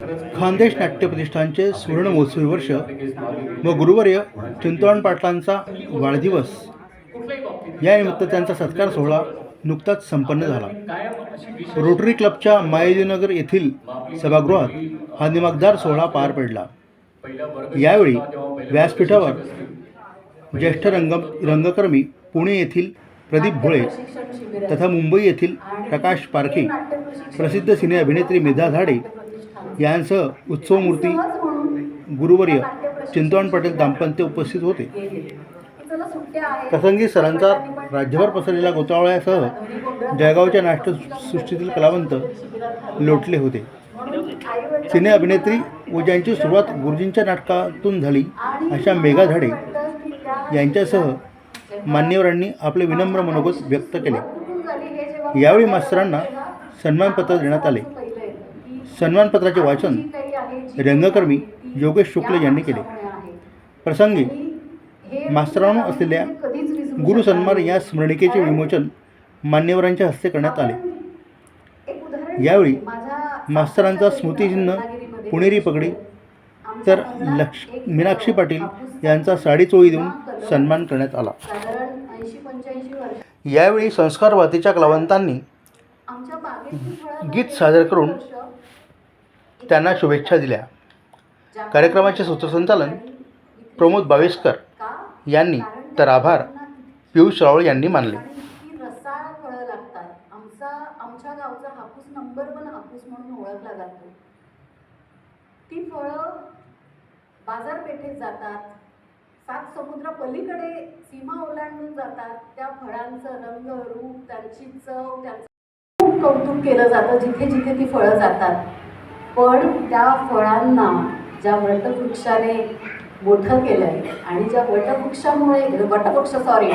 खानदेश नाट्य प्रतिष्ठानचे सुवर्ण महोत्सवी वर्ष व गुरुवर्य चिंतवण पाटलांचा वाढदिवस. या निमित्त त्यांचा सत्कार सोहळा नुकताच संपन्न झाला. रोटरी क्लबच्या मायलीनगर येथील सभागृहात हा दिमागदार सोहळा पार पडला. यावेळी व्यासपीठावर ज्येष्ठ रंग रंगकर्मी पुणे येथील प्रदीप भोळे तथा मुंबई येथील प्रकाश पारखी प्रसिद्ध सिने अभिनेत्री मेधा झाडे यांसह उत्सवमूर्ती गुरुवर्य चिंतवण पटेल दाम्पत्य उपस्थित होते. प्रसंगी सरांचा राज्यभर पसरलेल्या गोतावळ्यासह जळगावच्या नाट्यसृष्टीतील कलावंत लोटले होते. सिने अभिनेत्री व ज्यांची सुरुवात गुरुजींच्या नाटकातून झाली अशा मेघा झाडे यांच्यासह मान्यवरांनी आपले विनम्र मनोगत व्यक्त केले. यावेळी मास्तरांना सन्मानपत्र देण्यात आले. सन्मानपत्राचे वाचन रंगकर्मी योगेश शुक्ल यांनी केले. प्रसंगी मास्तरांनो असलेल्या गुरु सन्मान या स्मरणिकेचे विमोचन मान्यवरांच्या हस्ते करण्यात आले. यावेळी मास्तरांचा स्मृतिचिन्ह पुणेरी पगडी तर लक्ष मीनाक्षी पाटील यांचा साडी चोळी देऊन सन्मान करण्यात आला. यावेळी संस्कारवातीच्या कलावंतांनी गीत सादर करून त्यांना शुभेच्छा दिल्या. कार्यक्रमाचे सूत्रसंचालन प्रमोद बावेसकर यांनी तर आभार. पियुष रावळ यांनी मानले. लागतात आमचा आमच्या गावचा हापूस नंबर वन हापूस म्हणून ओळखला जातो. ती फळं बाजारपेठेत जातात. सात समुद्र पलीकडे सीमा ओलांडून जातात. त्या फळांचं रंग रूप त्यांची चव त्यांचं खूप कौतुक केलं जातं जिथे जिथे ती फळं जातात. पण त्या फळांना ज्या वटवृक्षाने मोठं केलं आहे आणि ज्या वटवृक्षामुळे वटवृक्ष सॉरी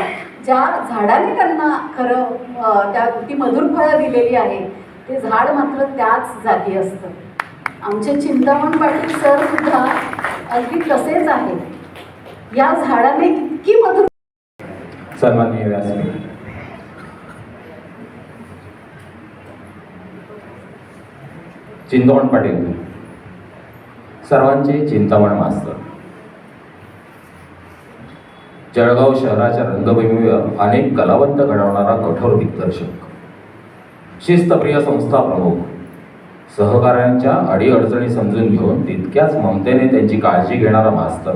ज्या झाडाने त्यांना खरं त्या ती मधुर फळं दिलेली आहे ते झाड मात्र त्याच जाती असतं. आमचे चिंतामण पाटील सर सुद्धा अगदी तसेच आहेत. या झाडाने इतकी मधुर सन्माननीय व्यासपीठ. चिंतवण पाटील. सर्वांचे चिंतामण मास्तर. जळगाव शहराच्या रंगभूमीवर अनेक कलावंत घडवणारा कठोर दिग्दर्शक. शिस्तप्रिय संस्था प्रमुख. सहकाऱ्यांच्या अडीअडचणी समजून घेऊन तितक्याच ममतेने त्यांची काळजी घेणारा मास्तर.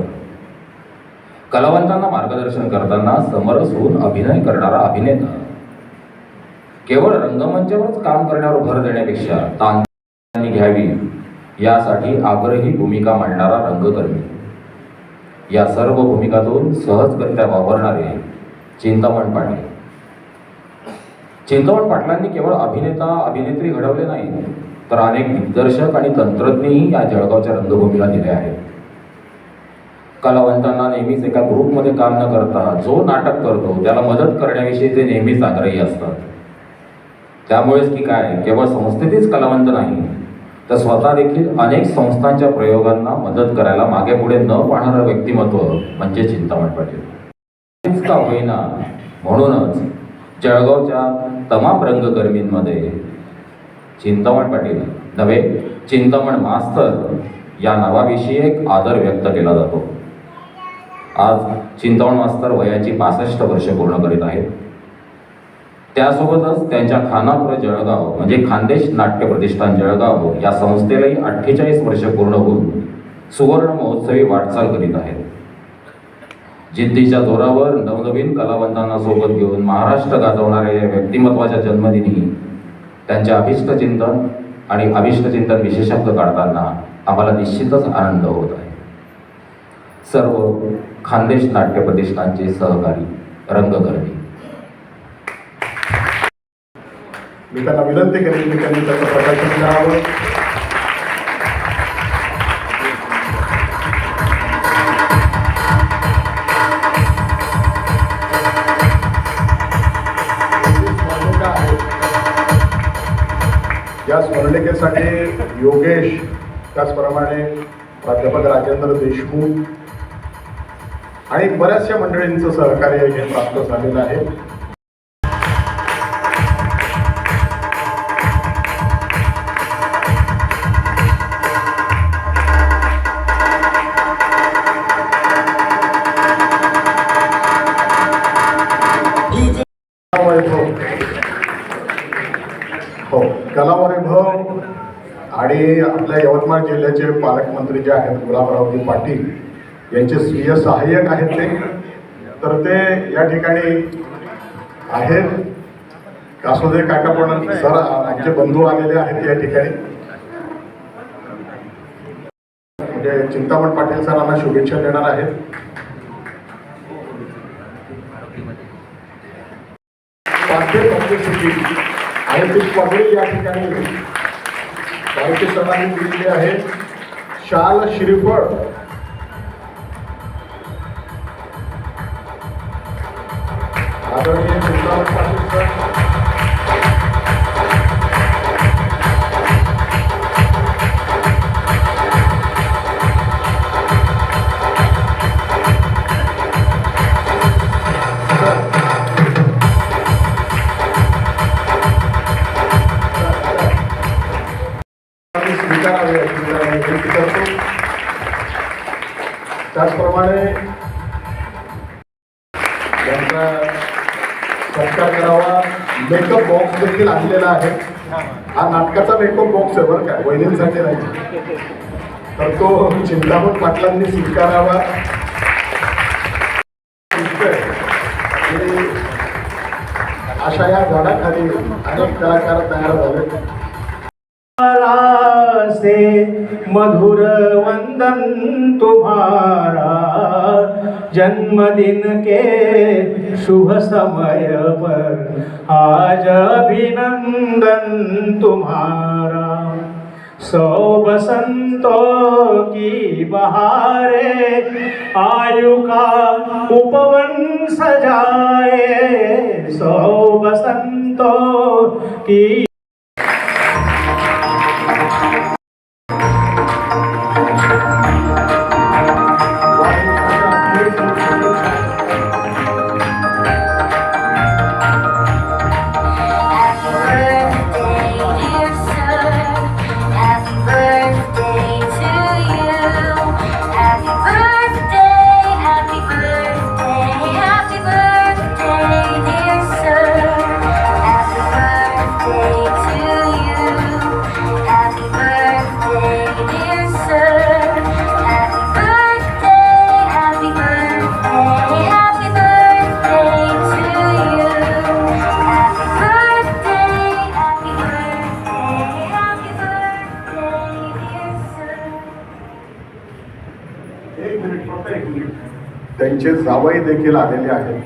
कलावंतांना मार्गदर्शन करताना समरस होऊन अभिनय करणारा अभिनेता. केवळ रंगमंचावरच काम करण्यावर भर देण्यापेक्षा तांत्रिक घ्यावी. यासाठी आग्रही भूमिका मांडणारा रंगकर्मी. या सर्व भूमिकातून सहजकरित्या वावरणारे चिंतामण पाटील. चिंतामण पाटलांनी केवळ अभिनेता अभिनेत्री घडवले नाही तर अनेक दिग्दर्शक आणि तंत्रज्ञही या जळगावच्या रंगभूमीला दिले आहेत. कलावंतांना नेहमीच एका ग्रुपमध्ये काम न करता जो नाटक करतो त्याला मदत करण्याविषयी ते नेहमीच आग्रही असतात. त्यामुळेच की काय केवळ संस्थेतीच कलावंत नाही तर स्वतः देखील अनेक संस्थांच्या प्रयोगांना मदत करायला मागे पुढे न पाहणारं व्यक्तिमत्व म्हणजे चिंतामण पाटील. का होईना. म्हणूनच जळगावच्या तमाम रंगकर्मींमध्ये चिंतामण पाटील नव्हे चिंतामण मास्तर या नावाविषयी एक आदर व्यक्त केला जातो. आज चिंतामण मास्तर वयाची पासष्ट वर्ष पूर्ण करीत आहेत. त्यासोबतच त्यांच्या खानापूर जळगाव म्हणजे खानदेश नाट्य प्रतिष्ठान जळगाव या संस्थेलाही अठ्ठेचाळीस वर्ष पूर्ण होऊन सुवर्ण महोत्सवी वाटचाल करीत आहेत. जिद्दीच्या जोरावर नवनवीन कलावंतांना सोबत घेऊन महाराष्ट्र गाजवणाऱ्या या व्यक्तिमत्वाच्या जन्मदिनी त्यांचे अभिष्टचिंतन आणि अभिष्टचिंतन विशेषांक काढताना आम्हाला निश्चितच आनंद होत आहे. सर्व खानदेश नाट्य प्रतिष्ठानचे सहकारी रंगकर्मी मी त्यांना विनंती करेन की त्यांनी त्याचं प्रकाशन करावं या स्मरणिकेसाठी योगेश त्याचप्रमाणे प्राध्यापक राजेंद्र देशमुख आणि बऱ्याचशा मंडळींचं सहकार्य हे प्राप्त झालेलं आहे. राज्याचे पालकमंत्री जे आहेत गुलाबरावजी पाटील यांचे स्वीय सहाय्यक आहेत ते. तर ते या ठिकाणी आहेत. कासोदे काका पण सर आमचे बंधू आलेले आहेत या ठिकाणी. म्हणजे चिंतामण पाटील सरांना शुभेच्छा देणार आहेत. आणि ती पगडी या ठिकाणी. भारतीय सरांनी दिलेली आहे. Charla Schiffer. Adorei. हा नाटकाचा मेकअप बॉक्स आहे बरं काय वहिनींसाठी नाही. तर तो चिंतामण पाटलांनी स्वीकारावा. अशा या झाडाखाली अनेक कलाकार तयार झाले. से मधुर वंदन तुम्हारा। जन्मदिन के शुभ समय पर आज अभिनंदन तुम्हारा। सौ बसंतों की बहारे आयु का उपवन सजाए। सौ बसंतों की त्यांचे जावई देखील आलेले आहेत.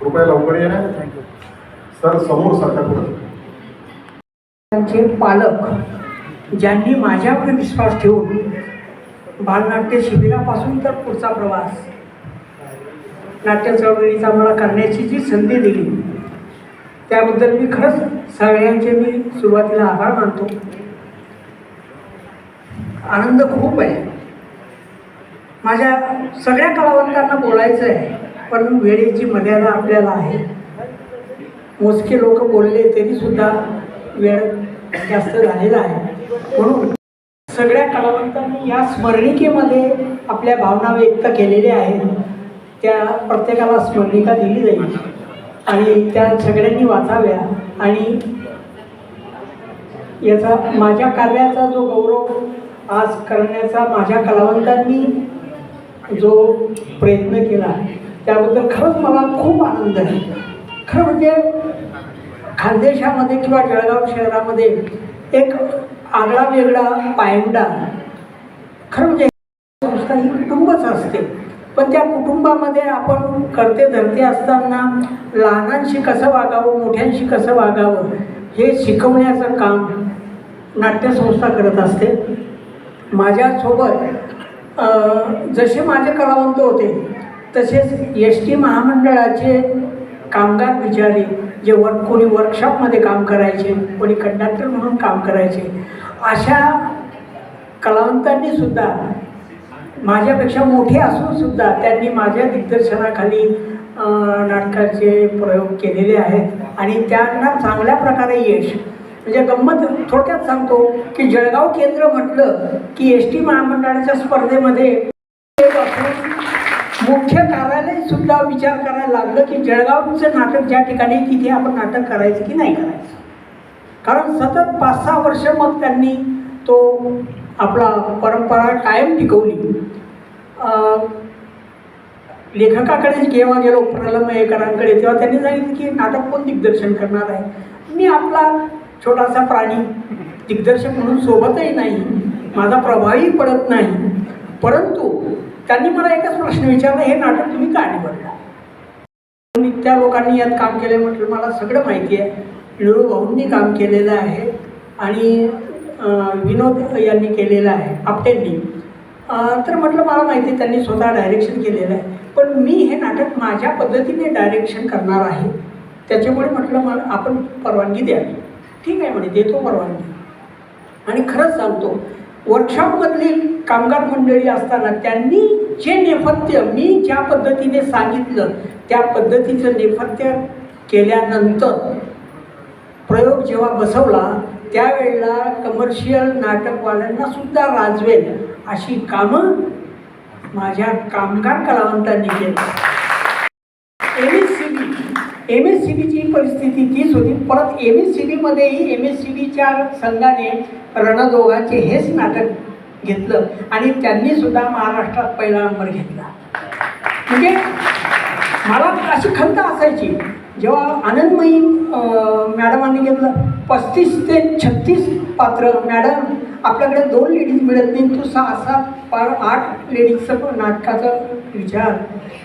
कृपया लवकर या सर समोर सरका पुढे. त्यांचे पालक ज्यांनी माझ्यावर विश्वास ठेवून बालनाट्य शिबिरापासून तर पुढचा प्रवास नाट्य चळवळीचा मला करण्याची जी संधी दिली त्याबद्दल मी खरंच सगळ्यांचे मी सुरुवातीला आभार मानतो. आनंद खूप आहे. माझ्या सगळ्या कलावंतांना बोलायचं आहे पण वेळेची मर्यादा आपल्याला आहे. मोजके लोक बोलले तरीसुद्धा वेळ जास्त झालेला आहे. म्हणून सगळ्या कलावंतांनी या स्मरणिकेमध्ये आपल्या भावना व्यक्त केलेल्या आहेत. त्या प्रत्येकाला स्मरणिका दिली जाईल. आणि त्या सगळ्यांनी वाचाव्या. आणि याचा माझ्या कार्याचा जो गौरव आज करण्याचा माझ्या कलावंतांनी जो प्रयत्न केला त्याबद्दल खरंच मला खूप आनंद आहे. खरं म्हणजे खानदेशामध्ये किंवा जळगाव शहरामध्ये एक आगळा वेगळा पायंडा. खरं म्हणजे संस्था ही कुटुंबच असते. पण त्या कुटुंबामध्ये आपण करते धरते असताना लहानांशी कसं वागावं मोठ्यांशी कसं वागावं हे शिकवण्याचं काम नाट्यसंस्था करत असते. माझ्यासोबत जसे माझे कलावंत होते तसेच एस टी महामंडळाचे कामगार बिचारे जे वर्क कोणी वर्कशॉपमध्ये काम करायचे कोणी कंडक्टर म्हणून काम करायचे अशा कलावंतांनी सुद्धा माझ्यापेक्षा मोठे असून सुद्धा त्यांनी माझ्या दिग्दर्शनाखाली नाटकाचे प्रयोग केलेले आहेत. आणि त्यांना चांगल्या प्रकारे यश म्हणजे गंमत थोडक्यात सांगतो की जळगाव केंद्र म्हटलं की एस टी महामंडळाच्या स्पर्धेमध्ये मुख्य कार्यालय सुद्धा विचार करायला लागलं की जळगावचं नाटक ज्या ठिकाणी तिथे आपण नाटक करायचं की नाही करायचं? कारण सतत पाच सहा वर्ष मग त्यांनी तो आपला परंपरा कायम टिकवली. लेखकाकडे केव्हा गेलो प्रलंबयकरांकडे तेव्हा त्यांनी सांगितलं की नाटक कोण दिग्दर्शन करणार आहे? मी आपला छोटासा प्राणी. दिग्दर्शक म्हणून सोबतही नाही. माझा प्रभावही पडत नाही. परंतु त्यांनी मला एकच प्रश्न विचारला हे नाटक तुम्ही का निवडला मी त्या लोकांनी यात काम केलं म्हटलं मला सगळं माहिती आहे. निळू भाऊंनी काम केलेलं आहे आणि विनोद यांनी केलेलं आहे आपटेंनी. तर म्हटलं मला माहिती आहे त्यांनी स्वतः डायरेक्शन केलेलं आहे. पण मी हे नाटक माझ्या पद्धतीने डायरेक्शन करणार आहे. त्याच्यामुळे म्हटलं मला आपण परवानगी द्यावी. ठीक आहे म्हणे देतो परवानगी. आणि खरंच सांगतो वर्कशॉपमधली कामगार मंडळी असताना त्यांनी जे नेपथ्य मी ज्या पद्धतीने सांगितलं त्या पद्धतीचं नेपथ्य केल्यानंतर प्रयोग जेव्हा बसवला त्यावेळेला कमर्शियल नाटकवाल्यांना सुद्धा राजवेल अशी कामं माझ्या कामगार कलावंतांनी केली. एम एस सी बीची परिस्थिती तीच होती. परत एम एस सी बीमध्येही एम एस सी बीच्या संघाने रणदोगाचे हेच नाटक घेतलं आणि त्यांनी सुद्धा महाराष्ट्रात पहिला नंबर घेतला. म्हणजे मला अशी खंत असायची. जेव्हा आनंदमयी मॅडमांनी घेतलं पस्तीस ते छत्तीस पात्र मॅडम आपल्याकडे दोन लेडीज मिळत नाही तू सहा सात पार आठ लेडीजचं पण नाटकाचं विचार.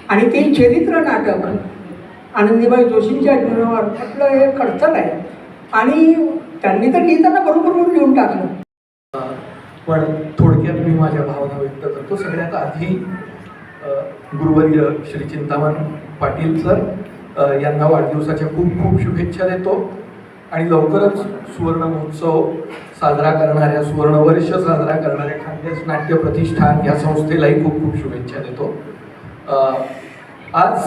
आणि ते चरित्र नाटक आनंदीबाई जोशींच्या जीवनावर आपलं हे कडचण आहे. आणि त्यांनी तर लिहिताना बरोबर लिहून टाकलं. पण थोडक्यात मी माझ्या भावना व्यक्त करतो. सगळ्यात आधी गुरुवर्य श्री चिंतामण पाटील सर यांना वाढदिवसाच्या खूप खूप शुभेच्छा देतो. आणि लवकरच सुवर्ण महोत्सव साजरा करणाऱ्या सुवर्णवर्ष साजरा करणाऱ्या खानदेश नाट्य प्रतिष्ठान या संस्थेलाही खूप खूप शुभेच्छा देतो. आज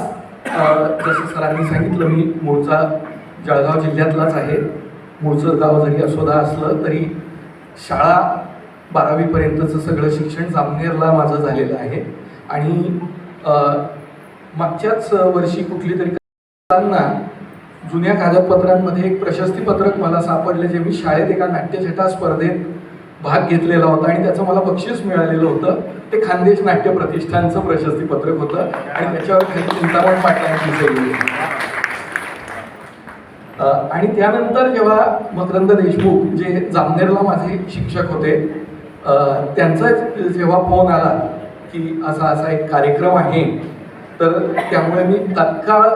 जसं सरांनी सांगितलं मी मूळचा जळगाव जिल्ह्यातलाच आहे. मूळचं गाव जरी असोदा असलं तरी शाळा बारावीपर्यंतचं सगळं शिक्षण जामनेरला माझं झालेलं आहे. आणि मागच्याच वर्षी कुठली तरी असताना जुन्या कागदपत्रांमध्ये एक प्रशस्तीपत्रक मला सापडले जे मी शाळेत एका नाट्यछटा स्पर्धेत भाग घेतलेला होता आणि त्याचं मला बक्षीस मिळालेलं होतं. ते खानदेश नाट्य प्रतिष्ठानचं प्रशस्तीपत्रक होतं आणि त्याच्यावर खाली चिंतामण पाटलांची सही आणि त्यानंतर जेव्हा मकरंद देशमुख जे जामनेरला माझे शिक्षक होते त्यांचा जेव्हा फोन आला की असा असा एक कार्यक्रम आहे तर त्यामुळे मी तत्काळ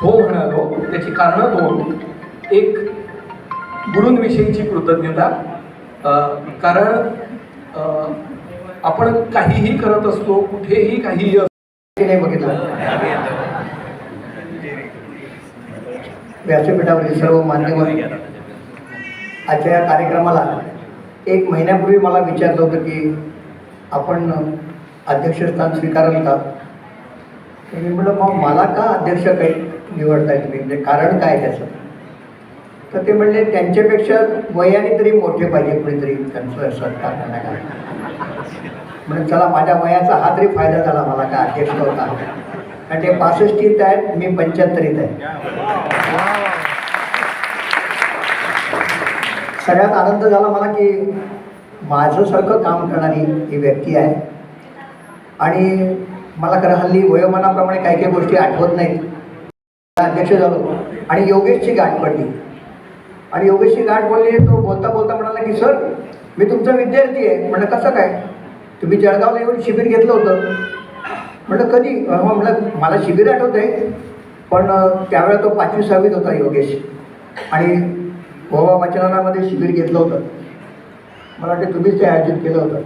हो म्हणालो. त्याची कारणं दोन. एक गुरूंविषयीची कृतज्ञता कारण आपण काहीही करत असतो कुठेही काहीही नाही बघितलं. व्यासपीठावरील सर्व मान्यवर आजच्या या कार्यक्रमाला एक महिन्यापूर्वी मला विचारलं होतं की आपण अध्यक्षस्थान स्वीकाराल का? मी म्हटलं मग मला का अध्यक्ष काही निवडता तुम्ही म्हणजे कारण काय त्याचं? तर ते म्हणले त्यांच्यापेक्षा वयाने तरी मोठे पाहिजे कुणीतरी. त्यांचं सत्कार करण्याला म्हणून चला माझ्या वयाचा हा तरी फायदा झाला मला का अध्यक्ष होता. कारण ते पासष्टीत आहेत मी पंच्याहत्तरीत आहे. सगळ्यात आनंद झाला मला की माझ्यासारखं काम करणारी ही व्यक्ती आहे. आणि मला खरं हल्ली वयोमानाप्रमाणे काही काही गोष्टी आठवत नाहीत. अध्यक्ष झालो आणि योगेशची गाठ पडली. आणि योगेशची गाठ बोलली तो बोलता बोलता म्हणाला की सर मी तुमचा विद्यार्थी आहे. म्हटलं कसं काय? तुम्ही जळगावला येऊन शिबिर घेतलं होतं. म्हटलं कधी? मग म्हटलं मला शिबिर आठवत आहे पण अं, त्यावेळेला तो पाचवी सहावीत होता योगेश. आणि गोवा वाचनालयामध्ये शिबिर घेतलं होतं. मला वाटतं तुम्हीच ते आयोजित केलं होतं.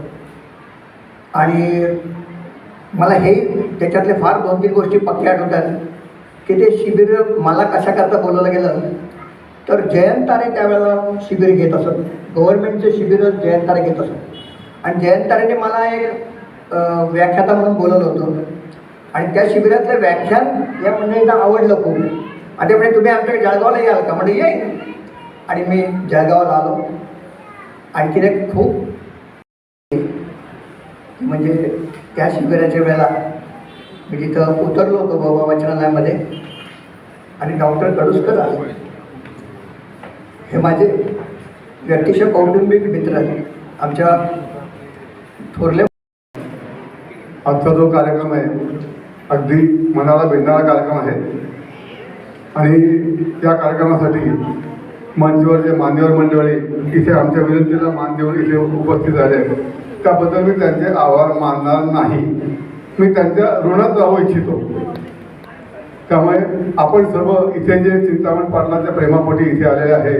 आणि मला हे त्याच्यातले फार दोन तीन गोष्टी पक्क्या आठवतात की ते शिबिर मला कशाकरता बोलवलं गेलं तर जयंत तारे त्यावेळेला शिबिर घेत असत. गव्हर्नमेंटचे शिबिर जयंतारे घेत असत. आणि जयंत तारेने मला एक व्याख्याता म्हणून बोलवलं होतं. आणि त्या शिबिरातलं व्याख्यान या म्हणजे मंडळींना आवडलं खूप. आणि ते तुम्ही आमच्याकडे जळगावला याल का? म्हणजे येईल आणि मी जळगावला आलो. आणखीन एक खूप म्हणजे त्या शिबिराच्या वेळेला मी तिथं उतरलो होतो बाबा वाचनालयामध्ये आणि डॉक्टर कडूसकर आले. हे माझे व्यक्तिशः कौटुंबिक मित्र आमच्या थोरले आजचा जो कार्यक्रम आहे अगदी मनाला भिडणारा कार्यक्रम आहे. आणि त्या कार्यक्रमासाठी मंचवर जे मान्यवर मंडळी इथे आमच्या विनंतीला मान देऊन इथे उपस्थित झाले आहेत, त्याबद्दल मी त्यांचे आभार मानणार नाही. मी त्यांच्या ऋणात राहू इच्छितो. त्यामुळे आपण सर्व इथे जे चिंतामण पाटलाच्या प्रेमापोटी इथे आलेले आहे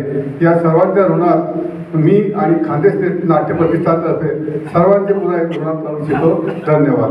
या सर्वांच्या ऋणात मी आणि खानदेश नाट्य प्रतिष्ठानतर्फे सर्वांचे पुन्हा एक ऋणात राहू इच्छितो धन्यवाद.